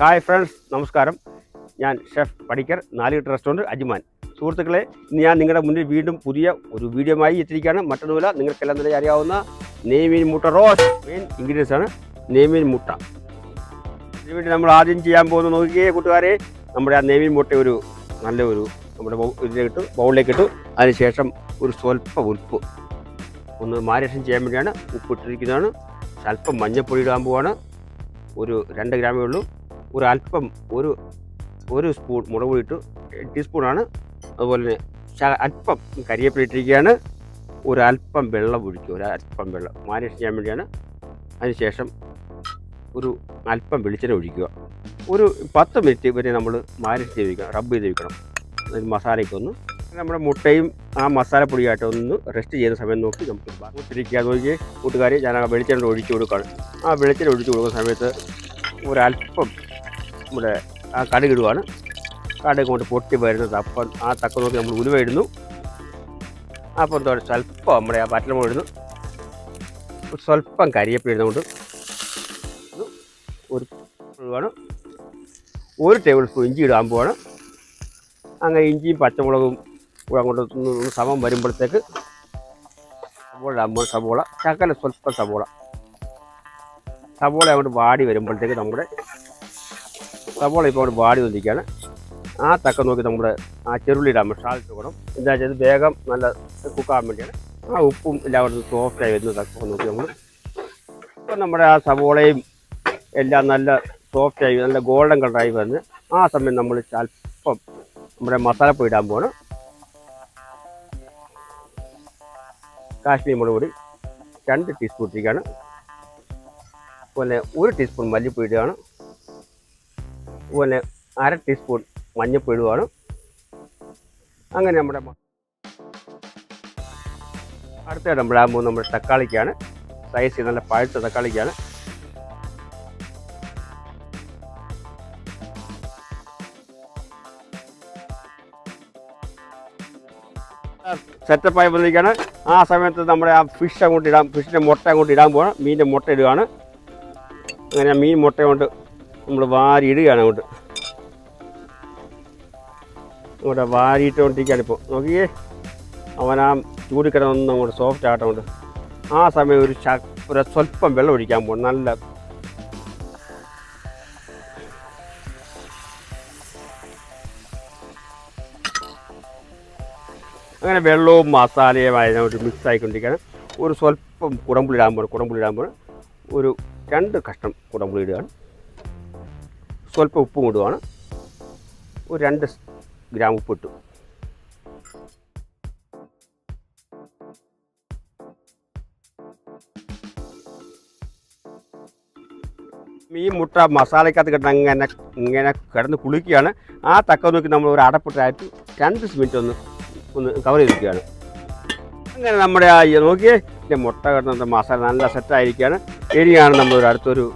Hi friends നമസ്കാരം. ഞാൻ chef Padikkar നാലുകെട്ട് റെസ്റ്റോറന്റ് അജ്മാൻ. സുഹൃത്തുക്കളെ ഇന്ന് ഞാൻ നിങ്ങളുടെ മുന്നിൽ വീണ്ടും പുതിയ ഒരു വീഡിയോയുമായി എത്തിയിരിക്കുകയാണ്. മറ്റൊന്നുമില്ല നിങ്ങൾക്കെല്ലാം തന്നെ അറിയാവുന്ന നെയ്മീൻ മുട്ട റോസ് മെയിൻ ഇൻഗ്രീഡിയൻസ് ആണ് നെയ്മീൻ മുട്ട. ഇതിനുവേണ്ടി നമ്മൾ ആദ്യം ചെയ്യാൻ പോകുന്ന നോക്കിയേ കൂട്ടുകാരെ. നമ്മുടെ ആ നെയ്മീൻ മുട്ട ഒരു നല്ല ഒരു നമ്മുടെ ഇതിലേക്ക് ഇട്ടു ബൗളിലേക്ക് ഇട്ടു. അതിനുശേഷം ഒരു സ്വല്പം ഉപ്പ്. ഒന്ന് മാരേഷൻ ചെയ്യാൻ വേണ്ടിയാണ് ഉപ്പ് ഇട്ടിരിക്കുന്നതാണ് അല്പം മഞ്ഞൾപ്പൊടി ഇടാൻ പോവാണ്. ഒരു രണ്ട് ഗ്രാമേ ഉള്ളൂ. ഒരു അല്പം ഒരു ഒരു സ്പൂൺ മുളക് പൊടി ടീസ്പൂണാണ്. അതുപോലെ തന്നെ അല്പം കരിയേപ്പില ഇട്ടിരിക്കുകയാണ്. ഒരു അല്പം വെള്ളം ഒഴിക്കുക ഒരു അല്പം വെള്ളം മാരിനേഷൻ ചെയ്യാൻ വേണ്ടിയാണ്. അതിനുശേഷം ഒരു അല്പം വെളിച്ചെണ്ണ ഒഴിക്കുക. ഒരു പത്ത് മിനിറ്റ് വരെ നമ്മൾ മാരിനേറ്റ് ചെയ്ത് വയ്ക്കണം റബ്ബ് ചെയ്ത് വയ്ക്കണം അതിന് മസാലയ്ക്ക് ഒന്ന് നമ്മുടെ മുട്ടയും ആ മസാലപ്പൊടിയായിട്ട് ഒന്ന് റെസ്റ്റ് ചെയ്യുന്ന സമയം നോക്കി നമുക്ക് ഒത്തിരിക്കുക നോക്കി കൂട്ടുകാരി ഞാൻ ആ വെളിച്ചെണ്ണ ഒഴിച്ചു കൊടുക്കുകയാണ്. ആ വെളിച്ചെണ്ണ ഒഴിച്ചു കൊടുക്കുന്ന സമയത്ത് ഒരല്പം നമ്മുടെ ആ കടുക് ഇടുവാണ്. കടുക് കൊണ്ട് പൊട്ടി വരുന്നത് അപ്പം ആ തക്ക നോക്കി നമ്മൾ ഉലുവയിടുന്നു അപ്പം തോടെ സ്വല്പം നമ്മുടെ ആ പറ്റലമുളക് ഇടുന്നു. സ്വല്പം കരിയപ്പിടുന്നതുകൊണ്ട് ഒരു ഇടുവാണ് ഒരു ടേബിൾ സ്പൂൺ ഇഞ്ചി ഇടാൻ പോവാണ് അങ്ങനെ ഇഞ്ചിയും പച്ചമുളകും കൂടെ അങ്ങോട്ട് ഒന്ന് സമം വരുമ്പോഴത്തേക്ക് സവോള ഇടാൻ സവോള ചക്കല സ്വല്പം സവോള. സവോള അങ്ങോട്ട് വാടി വരുമ്പോഴത്തേക്ക് നമ്മുടെ സവോള ഇപ്പോൾ അവിടെ വാടി വന്നിരിക്കുകയാണ് ആ തക്ക നോക്കി നമ്മുടെ ആ ചെറുള്ളി ഇടാൻ ഷാളിട്ട് വേണം എന്താ വെച്ചാൽ വേഗം നല്ല കുക്കാൻ വേണ്ടിയാണ്. ആ ഉപ്പും എല്ലാം കൂടെ സോഫ്റ്റായി വരുന്ന തക്ക നോക്കി നമ്മൾ ഇപ്പം നമ്മുടെ ആ സവോളയും എല്ലാം നല്ല സോഫ്റ്റായി നല്ല ഗോൾഡൻ കളറായി വന്ന് ആ സമയം നമ്മൾ അല്പം നമ്മുടെ മസാലപ്പൊടി ഇടാൻ പോകണം കാശ്മീർ മുളക് പൊടി രണ്ട് ടീസ്പൂൺ ഇട്ടിരിക്കുകയാണ്. അതുപോലെ ഒരു ടീസ്പൂൺ മല്ലിപ്പൊടി ഇടുകയാണ്. അതുപോലെ അര ടീസ്പൂൺ മഞ്ഞൾപ്പൊടി ഇടുകയാണ് അങ്ങനെ നമ്മുടെ മ- അടുത്ത നമ്മുടെ നമ്മുടെ തക്കാളിക്കാണ്. സൈസ് നല്ല പഴുത്ത തക്കാളിക്കാണ്. സെറ്റപ്പായി വന്നിരിക്കുകയാണ് ആ സമയത്ത് നമ്മുടെ ആ ഫിഷ് അങ്ങോട്ട് ഇടാം ഫിഷിന്റെ മുട്ട അങ്ങോട്ട് ഇടാൻ പോകണം മീനിന്റെ മുട്ട ഇടുകയാണ് അങ്ങനെ മീൻ മുട്ട കൊണ്ട് നമ്മൾ വാരി ഇടുകയാണ് അങ്ങോട്ട്. അങ്ങോട്ട് വാരിയിട്ടുകൊണ്ടിരിക്കുകയാണ് ഇപ്പോൾ നോക്കിയേ. അവൻ ആ ചൂടി അങ്ങോട്ട് സോഫ്റ്റ് ആട്ടമുണ്ട് ആ സമയം ഒരു ശ ഒരു സ്വല്പം വെള്ളം ഒഴിക്കാൻ പോകും നല്ല അങ്ങനെ വെള്ളവും മസാലയും ഒരു മിക്സ് ആയിക്കൊണ്ടിരിക്കുകയാണ്. ഒരു സ്വല്പം കുടമ്പുളിടാൻ പോകണം കുടമ്പുളി ഇടാൻ പോകണം ഒരു രണ്ട് കഷ്ണം കുടമ്പുളി ഇടുകയാണ്. സ്വല്പം ഉപ്പും ഇടുവാണ്. ഒരു രണ്ട് ഗ്രാം ഗ്രാം ഉപ്പിട്ടു ഈ മുട്ട മസാലക്കകത്ത് കിടന്ന് അങ്ങനെ ഇങ്ങനെ കിടന്ന് കുളിക്കുകയാണ്. ആ തക്ക നോക്കി നമ്മൾ ഒരു അടപ്പിട്ടായിട്ട് രണ്ട് മിനിറ്റ് ഒന്ന് ഒന്ന് കവർ ചെയ്തിരിക്കുകയാണ് അങ്ങനെ നമ്മുടെ ആ നോക്കിയേ ഇതിന്റെ മുട്ട കിടന്ന മസാല നല്ല സെറ്റായിരിക്കുകയാണ് ഇനിയാണ് നമ്മളൊരു അടുത്തൊരു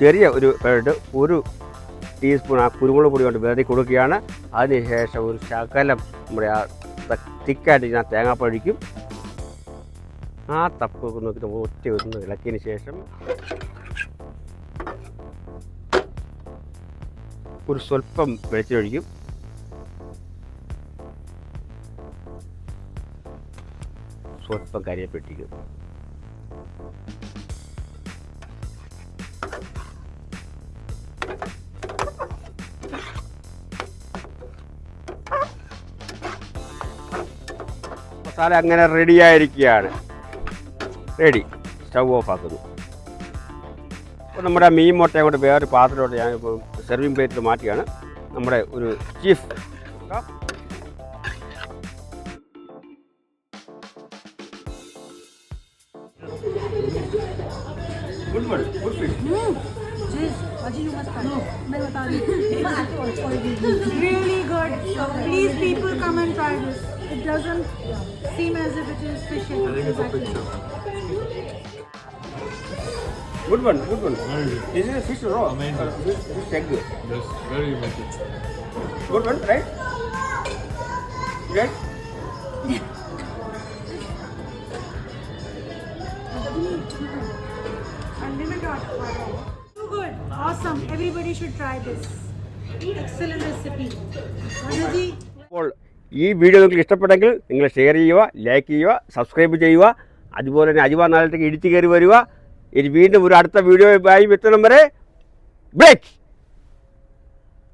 ചെറിയ ഒരു പേരുടെ ഒരു ടീസ്പൂൺ ആ കുരുമുളക് പൊടി കൊണ്ട് വിതറി കൊടുക്കുകയാണ്. അതിനുശേഷം ഒരു ശകലം നമ്മുടെ ആ തിക്കായിട്ട് ഞാൻ തേങ്ങാപ്പഴിക്കും ആ തപ്പ് നോക്കി ഒറ്റ ഒന്ന് ഇളക്കിയതിന് ശേഷം ഒരു സ്വല്പം വെളിച്ചൊഴിക്കും സ്വല്പം കരിയപ്പെട്ടിക്കും മസാല അങ്ങനെ റെഡി ആയിരിക്കുകയാണ് റെഡി സ്റ്റൗ ഓഫ് ആക്കുന്നു അപ്പോൾ നമ്മുടെ ആ മീൻ മുട്ട കൊണ്ട് വേറൊരു പാത്രത്തോട്ട് ഞാനിപ്പോൾ സെർവിങ് പ്ലേറ്റിൽ മാറ്റിയാണ് നമ്മുടെ ഒരു ചീഫ് ഗുഡ് ഗുഡ് ഫിഷ് मैं बता रही really good please people come and try this It doesn't seem as if it is fishing. I think it's a. Good one, good one. Very good. This is a fish raw. Amazing. Uh, fish, fish egg. Yes, very amazing. Good one, right? Right? good. Awesome. Everybody should try this. Excellent recipe. Manaji. ഈ video നിങ്ങൾക്ക് ഇഷ്ടപ്പെട്ടെങ്കിൽ നിങ്ങൾ share ചെയ്യുക like ചെയ്യുക subscribe ചെയ്യുക. അതുപോലെ തന്നെ അജിവാ നാളത്തേക്ക് ഇടിച്ചു കയറി വരിക. ഇനി വീണ്ടും ഒരു അടുത്ത വീഡിയോ ആയി എത്തണം വരെ ബ്രേക്ക്!